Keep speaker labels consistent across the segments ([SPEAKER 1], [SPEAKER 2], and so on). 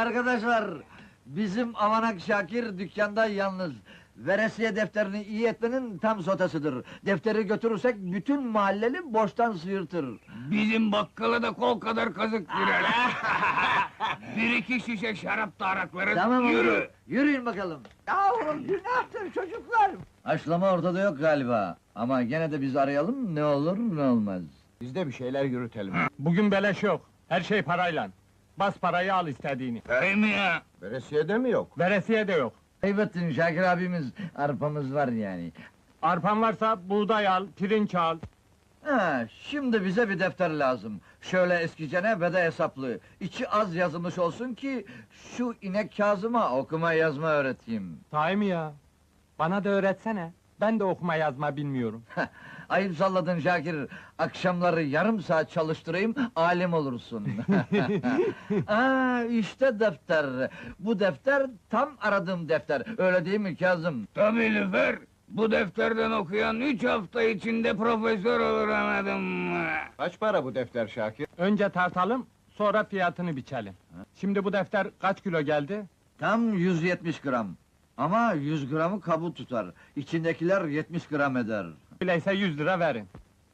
[SPEAKER 1] arkadaşlar, bizim Avanak Şakir dükkanda yalnız. Veresiye defterini iyi etmenin tam sotasıdır. Defteri götürürsek bütün mahalleli borçtan sıyırtır.
[SPEAKER 2] Bizim bakkala da kol kadar kazık girer. Bir iki şişe şarap da araklarız.
[SPEAKER 1] Tamam
[SPEAKER 2] Yürü.
[SPEAKER 1] Yürü. Yürüyün bakalım. Yavrum günahtır çocuklar. Haşlama ortada yok galiba. Ama gene de biz arayalım ne olur ne olmaz.
[SPEAKER 2] Biz de bir şeyler yürütelim.
[SPEAKER 3] Bugün beleş yok. Her şey parayla. Bas parayı al istediğini.
[SPEAKER 2] Ya?
[SPEAKER 4] Veresiye mi yok?
[SPEAKER 3] Veresiye de yok.
[SPEAKER 1] Eyvettin Şakir abimiz, arpamız var yani.
[SPEAKER 3] Arpan varsa buğday al, pirinç al.
[SPEAKER 1] Ha, şimdi bize bir defter lazım. Şöyle eskicene ve de hesaplı. İçi az yazılmış olsun ki... ...şu inek Kazım'a okuma yazma öğreteyim.
[SPEAKER 3] Sahi mi ya? Bana da öğretsene. Ben de okuma yazma bilmiyorum.
[SPEAKER 1] Ayıp salladın Şakir. Akşamları yarım saat çalıştırayım, alim olursun. Aa, işte defter. Bu defter tam aradığım defter. Öyle değil mi Kazım?
[SPEAKER 2] Tabii Lüfer. Bu defterden okuyan üç hafta içinde profesör olur anladın mı?
[SPEAKER 4] Kaç para bu defter Şakir?
[SPEAKER 3] Önce tartalım, sonra fiyatını biçelim. Şimdi bu defter kaç kilo geldi?
[SPEAKER 1] Tam 170 gram. Ama 100 gramı kabuğu tutar. İçindekiler 70 gram eder.
[SPEAKER 3] Öyleyse 100 lira verin.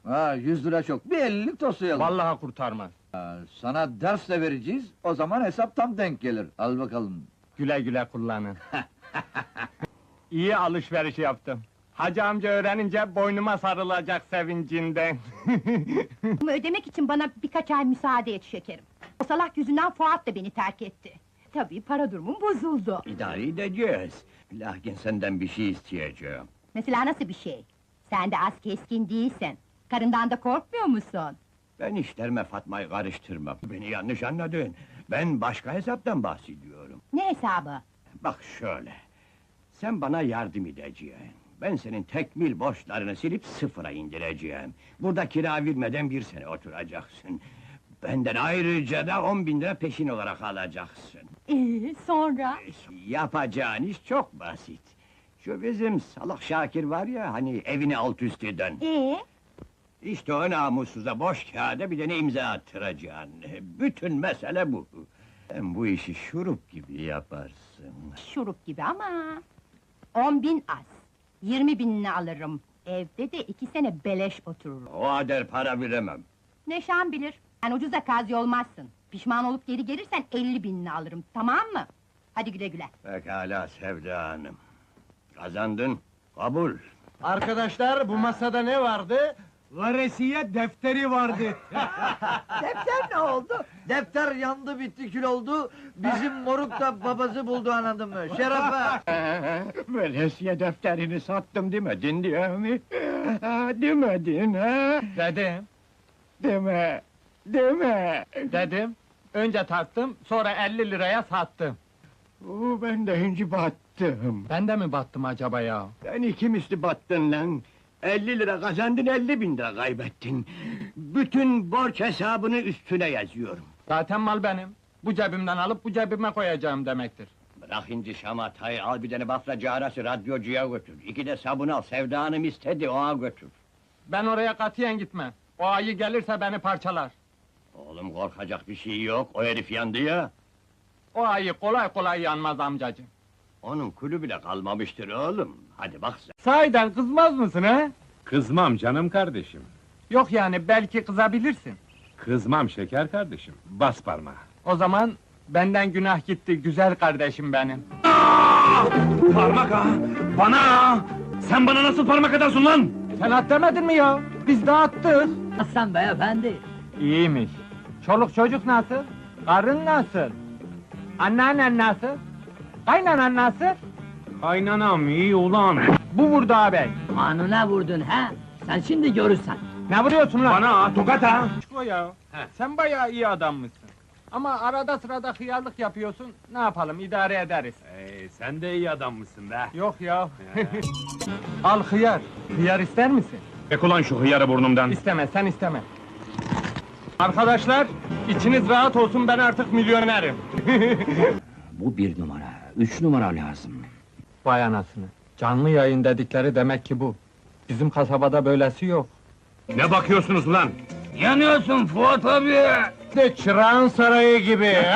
[SPEAKER 1] Ha 100 lira çok. Bir ellilik toslayalım.
[SPEAKER 3] Vallahi kurtarmaz.
[SPEAKER 1] Ha, Sana ders de vereceğiz. O zaman hesap tam denk gelir. Al bakalım.
[SPEAKER 3] Güle güle kullanın. İyi alışveriş yaptım. Hacı amca öğrenince boynuma sarılacak sevincinden.
[SPEAKER 5] Bunu ödemek için bana birkaç ay müsaade et şekerim. O salak yüzünden Fuat da beni terk etti. Tabii para durumum bozuldu.
[SPEAKER 6] İdare edeceğiz. Lakin senden bir şey isteyeceğim.
[SPEAKER 5] Mesela nasıl bir şey? Sen de az keskin değilsin. Karından da korkmuyor musun?
[SPEAKER 6] Ben işlerime Fatma'yı karıştırmam. Beni yanlış anladın. Ben başka hesaptan bahsediyorum.
[SPEAKER 5] Ne hesabı?
[SPEAKER 6] Bak şöyle. Sen bana yardım edeceksin. Ben senin tekmil borçlarını silip sıfıra indireceğim. Burada kira vermeden bir sene oturacaksın. Benden ayrıca da on bin lira peşin olarak alacaksın.
[SPEAKER 5] Ee, sonra?
[SPEAKER 6] Yapacağın iş çok basit. Şu bizim salak Şakir var ya, hani evini alt üst eden.
[SPEAKER 5] Ee,
[SPEAKER 6] İşte o namussuza boş kağıda bir tane imza attıracaksın. Bütün mesele bu. Sen bu işi şurup gibi yaparsın.
[SPEAKER 5] şurup gibi ama... On bin az. Yirmi binini alırım. Evde de iki sene beleş otururum.
[SPEAKER 6] O ader para veremem.
[SPEAKER 5] Neşan bilir. Sen ucuza kazi olmazsın. Pişman olup geri gelirsen elli binini alırım, tamam mı? Hadi güle güle.
[SPEAKER 6] Pekala Sevda Hanım. Kazandın, kabul.
[SPEAKER 3] Arkadaşlar bu masada ne vardı? Veresiye defteri vardı.
[SPEAKER 1] Defter ne oldu? Defter yandı bitti kül oldu. Bizim moruk da babası buldu anladın mı? Şerefe!
[SPEAKER 6] Veresiye defterini sattım demedin diye mi? Demedin ha?
[SPEAKER 3] Dedim,
[SPEAKER 6] Deme, deme.
[SPEAKER 3] dedim. Önce tarttım, sonra 50 liraya sattım.
[SPEAKER 6] Oo, ben de hinci battım.
[SPEAKER 3] Ben de mi battım acaba ya?
[SPEAKER 6] Ben iki misli battın lan. 50 lira kazandın, 50 bin lira kaybettin. Bütün borç hesabını üstüne yazıyorum.
[SPEAKER 3] Zaten mal benim. Bu cebimden alıp bu cebime koyacağım demektir.
[SPEAKER 6] Bırak inci şamatayı, al bir tane bafra carası radyocuya götür. İki de sabun al, Sevda Hanım istedi, ona götür.
[SPEAKER 3] Ben oraya katiyen gitmem. O ayı gelirse beni parçalar.
[SPEAKER 6] Oğlum korkacak bir şey yok, o herif yandı ya.
[SPEAKER 3] O ayı kolay kolay yanmaz amcacığım.
[SPEAKER 6] Onun kulü bile kalmamıştır oğlum. Hadi bak sen.
[SPEAKER 3] Sahiden kızmaz mısın he?
[SPEAKER 4] Kızmam canım kardeşim.
[SPEAKER 3] Yok yani belki kızabilirsin.
[SPEAKER 4] Kızmam şeker kardeşim. Bas parmağı.
[SPEAKER 3] O zaman benden günah gitti güzel kardeşim benim.
[SPEAKER 2] Parmak ha! Bana ha! Sen bana nasıl parmak atarsın lan?
[SPEAKER 3] Sen at demedin mi ya? Biz de attık.
[SPEAKER 7] Aslan beyefendi.
[SPEAKER 3] İyiymiş. Çoluk çocuk nasıl? Karın nasıl? Anneannen nasıl? Kaynanan nasıl?
[SPEAKER 4] Kaynanam iyi ulan.
[SPEAKER 3] Bu vurdu ağabey.
[SPEAKER 7] Kanuna vurdun ha? Sen şimdi görürsen.
[SPEAKER 3] Ne vuruyorsun lan?
[SPEAKER 2] Bana ha, tokat ha!
[SPEAKER 3] O ya. Sen bayağı iyi adammışsın. Ama arada sırada hıyarlık yapıyorsun. Ne yapalım idare ederiz.
[SPEAKER 4] Ee, sen de iyi adam mısın be?
[SPEAKER 3] Yok ya. Al hıyar. Hıyar ister misin?
[SPEAKER 4] Çek ulan şu hıyarı burnumdan.
[SPEAKER 3] İsteme, sen isteme. Arkadaşlar, içiniz rahat olsun ben artık milyonerim.
[SPEAKER 7] Bu bir numara. Üç numara lazım.
[SPEAKER 3] Vay anasını. Canlı yayın dedikleri demek ki bu. Bizim kasabada böylesi yok.
[SPEAKER 4] Ne bakıyorsunuz ulan?
[SPEAKER 2] Yanıyorsun Fuat abi!
[SPEAKER 3] De çırağın sarayı gibi.